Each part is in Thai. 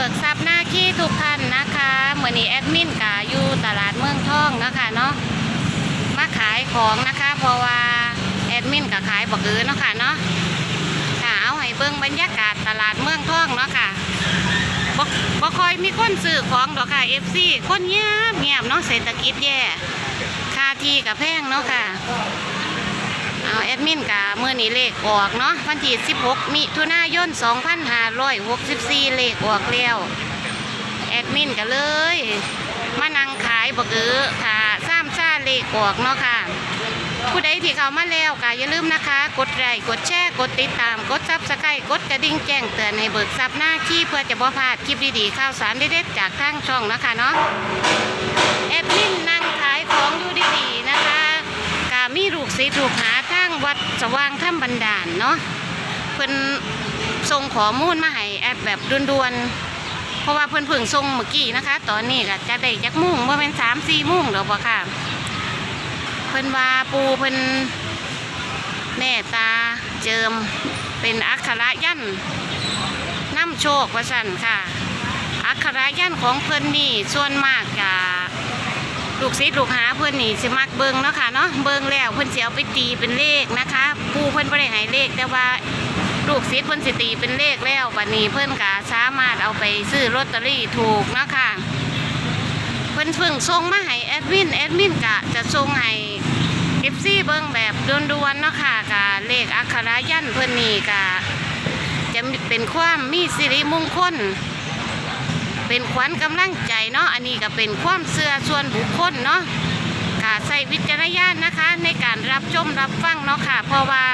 เบิกทรัพย์หน้าขี้ทุกท่านนะคะเหมือนนี้แอดมินกาอยู่ตลาดเมืองทองนะคะเนาะมาขายของนะคะ เพราะว่าแอดมินก็ขายบักเออเนาะค่ะเนาะค่ะเอาให้เบิ่งบรรยากาศตลาดเมืองทองเนาะค่ะบ่บ่ค่อยมีคนซื้อของดอกค่ะ FC คนเงียบเงียบเนาะเศรษฐกิจแย่ค่าที่กับแพงเนาะค่ะ เอาแอดมินกะมือนี้เลขออกเนาะวันที่16 มิถุนายน 2564 เลขออกแล้วแอดมินก็เลยมานั่งขายบะเกือค่ะซ้ำซ่าเลขออกเนาะค่ะ ผู้ใดที่เข้ามาแล้วก็อย่าลืมนะคะ กดไลค์กดแชร์กดติดตามกดซับสไครต์กดกระดิ่งแจ้งเตือนให้เบิกทรัพย์หน้าขี้เพื่อจะบ่พลาดคลิปดีๆข่าวสารเด็ดๆจากทางช่องนะคะเนาะแอดมินนั่งขายของอยู่ดีๆนะคะกามีลูกศิษย์ลูกหา วัดสว่างถ้ำบันดาลเนาะเพิ่นส่งขอมูลมาให้แอดแบบด่วนๆ เพราะว่าเพิ่นเพิ่งส่งเมื่อกี้นะคะ ตอนนี้ก็จะได้จักมุ่งว่าเป็นสามสี่มุ่งหรอกบ่ค่ะ เพิ่นว่าปูเพิ่นแม่ตาเจิมเป็นอักขระยันน้ำโชคว่าสันค่ะ อักขระยันของเพิ่นนี่ส่วนมากจะ ลูกศิษย์ลูกหาเพิ่อนนี่สิมักเบิ่งเนาะค่ะเนาะเบิ่งแล้วเพิ่อนเสิเอาไปตีเป็นเลขนะคะผู้เพิ่อนบ่ได้ให้เลขแต่ว่าลูกศิษย์เพิ่อนสิตีเป็นเลขแล้วบัดนี้เพิ่อนก็สามารถเอาไปซื้อลอตเตอรี่ถูกเนาะค่ะเพิ่อนเพิ่งส่งมาให้แอดมินแอดมินก็จะส่งให้ FC เบิ่งแบบด่วนๆเนาะค่ะกะเลขอักขระยันเพิ่อนนี่ก็จะเป็นความมีสิริมงคล เป็นขวัญกำลังใจเนาะอันนี้ก็เป็นความเชื่อส่วนบุคคลเนาะกาใส่วิจารณญาณนะคะ ในการรับชมรับฟังเนาะค่ะ เพราะว่า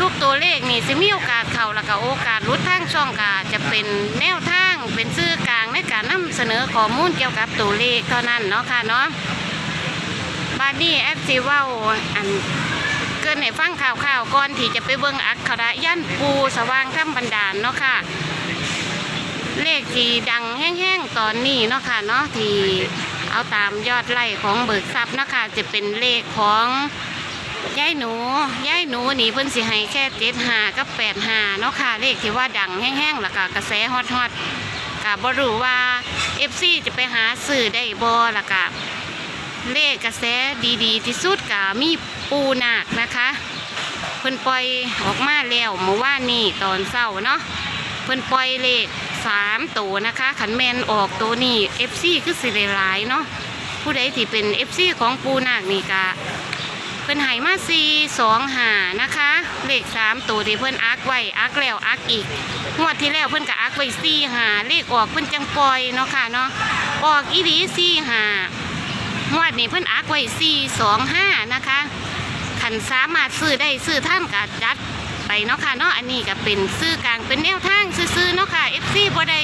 ทุกตัวเลขนี่สิมีโอกาสเข้าแล้วก็โอกาสรุดทางช่องกาจะเป็นแนวทางเป็นสื่อกลางในการนำเสนอข้อมูลเกี่ยวกับตัวเลขเท่านั้นเนาะค่ะเนาะบาดนี้แอปซีว่าอันเกินให้ฟังข่าวๆก่อนที่จะไปเบิ่งอักขระยันปูสว่างถ้ำบันดาลเนาะค่ะ เลขที่ดังแห้งๆตอนนี้เนาะค่ะเนาะที่เอาตามยอดไล่ของเบิกทรัพย์นะคะจะเป็นเลขของยายหนูยายหนูนี่เพิ่นสิให้แค่เจ็ดหากับแปดหาเนาะค่ะเลขที่ว่าดังแห้งๆแล้วก็กระแสฮอตฮอตๆก็บ่รู้ว่าเอฟซีจะไปหาซื้อได้บ่ล่ะก็เลขกระแสดีๆ ที่สุดก็มีปูนาคนะคะเพิ่นปล่อยออกมาแล้วเมื่อวานนี้ตอนเช้าเนาะเพิ่นปล่อยเลข สามตัวนะคะขันแมนออกตัวนี้เอฟซีคือสิได้หลายเนาะผู้ใดที่เป็นเอฟซีของปูนาคนี่กะเพิ่นหายมาซีสองหานะคะเลขสามตัวที่เพิ่อนอักไว้อักแล้วอักอีกงวดที่แล้วเพิ่อนก็อักไว้สี่หาเลขออกเพิ่อนจังปล่อยเนาะค่ะเนาะออกอีดีสี่หางวดนี้เพิ่อนอักไว้สี่สองห้านะคะขันสามารถซื้อได้ซื้อท่านกะจัดไปเนาะค่ะเนาะอันนี้ก็เป็นซื้อกลางเป็นแนวทาง ได้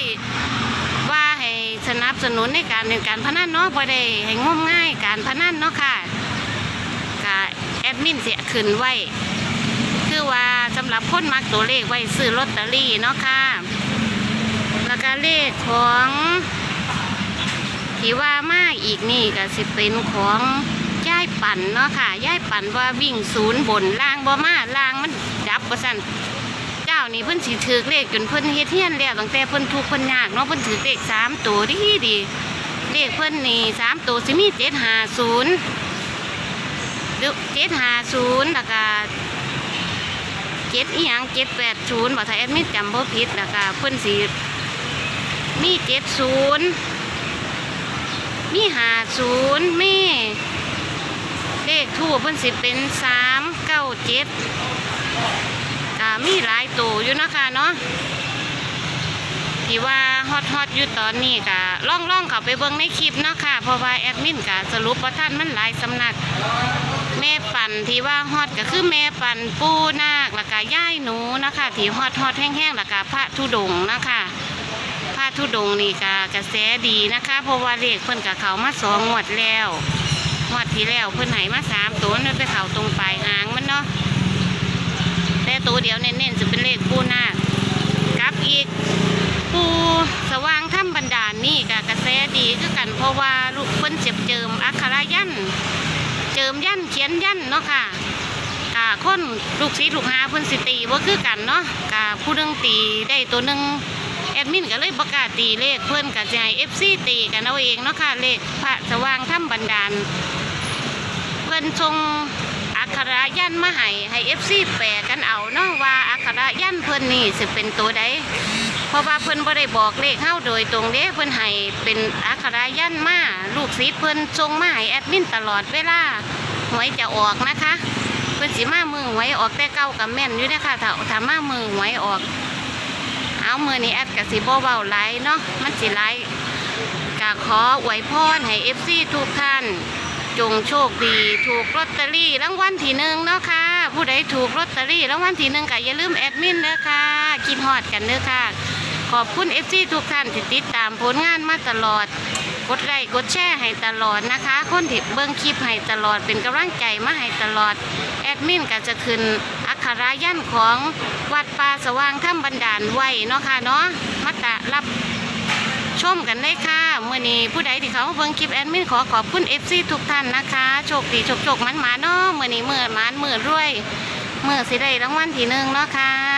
ว่าให้สนับสนุนในการเล่นการพนันเนาะบ่ได้ให้งมง่ายการพนันเนาะค่ะก็แอดมินเสียขึ้นไว้คือว่าสำหรับคนมักตัวเลขไว้ซื้อลอตเตอรี่เนาะค่ะแล้วก็เลขของที่ว่ามากอีกนี่ก็สิเป็นของย่ายปั่นเนาะค่ะย่ายปั่นว่าวิ่งศูนย์บนล่างบ่มาล่างมันดับว่าสั่น เจ้านี่เพิ่นสิถือเลขจนเพิ่นเฮ็ดเฮียนแล้วตั้งแต่เพิ่นทุกเพิ่นยากเนาะเพิ่นถือเลขสามตัวดีดีเลขเพิ่นนี่สามตัวสิมีเจ็ดห้าศูนย์เจ็ดห้าศูนย์แล้วก็เจ็ดอีหยังเจ็ดแปดศูนย์บ่ถ้าแอดมินจำบ่ผิดแล้วก็เพิ่นสิมีเจ็ดศูนย์มีห้าศูนย์มีเลขทูบเพิ่นสิเป็นสามเก้าเจ็ด มีหลายตัวอยู่นะคะเนาะที่ว่าฮอตฮอตอยู่ตอนนี้ก็ล่องล่องเข้าไปเบิ่งในคลิปเนาะค่ะเพราะว่าแอดมินก็สรุปว่าท่านมันหลายสำนักแม่ปั่นที่ว่าฮอตก็คือแม่ปั่นปูนาคแล้วก็ย่ายหนูนะคะที่ฮอตฮอตแห้งๆแล้วก็พระธุดงนะคะพระธุดงนี่ก็กระแสดีนะคะเพราะว่าเลขเพิ่นกับเขามาสองงวดแล้วงวดที่แล้วเพิ่นให้มาสามตัวนั่นไปเข่าตรงปลายหางมันเนาะ แต่ตัวเดียวเน้นๆจะเป็นเลขปูนาคกับอีกปูสว่างถ้ำบันดาลนี่ก็กระแสดีคือกันเพราะว่าลูกเพิ่นเจ็บเจิมอักขระยันเจิมยันเขียนยันเนาะค่ะกะคนลูกศิษย์ลูกหาเพิ่นสิตีว่าคือกันเนาะกะผู้นึงตีได้ตัวหนึงแอดมินก็เลยประกาศตีเลขเพื่อนกับใจเอฟซีตีกันเอาเองเนาะค่ะเลขพระสว่างถ้ำบันดาลเพื่อนทรง อักขระยันมาให้ให้เอฟซีแปลกันเอาเนาะว่าอักขระยันเพื่อนนี่สิเป็นตัวใดเพราะว่าเพื่อนบ่ได้บอกเลขเข้าโดยตรงเด้เพื่อนให้เป็นอักขระยันมาลูกศิษย์เพื่อนทรงมาให้แอดมินตลอดเวลาหวยจะออกนะคะเพื่อนสิมามือหวยออกแต่เก้ากับแม่นอยู่นะคะถ้าถ้ามามือหวยออก เอามือนี้แอดกับสิบ่เบาไลเนาะมันสิไลกะขออวยพรให้เอฟซีทุกท่าน จงโชคดี ถูกลอตเตอรี่รางวัลที่หนึ่งเนาะค่ะ ผู้ใดถูกลอตเตอรี่รางวัลที่หนึ่งก็อย่าลืมแอดมินเด้อค่ะกินฮอดกันเด้อค่ะ ขอบคุณเอฟซีทุกท่านที่ติดตามผลงานมาตลอด กดไลค์กดแชร์ให้ตลอดนะคะ คนที่เบิ่งคลิปให้ตลอดเป็นกำลังใจมาให้ตลอด แอดมินก็จะขึ้นอักขรายันของวัดป่าสว่างถ้ำบันดาลไว้เนาะค่ะเนาะมาตะรับ ชมกันได้ค่ะเมื่อนี้ผู้ใดที่เขาเบิ่งคลิปแอดมินขอขอบคุณเอฟซีทุกท่านนะคะโชคดีโชคโชคมันมาเนาะเมื่อนี้เมื่อมานเมื่อรวยเมื่อสิได้รางวัลที่หนึ่งเนาะค่ะ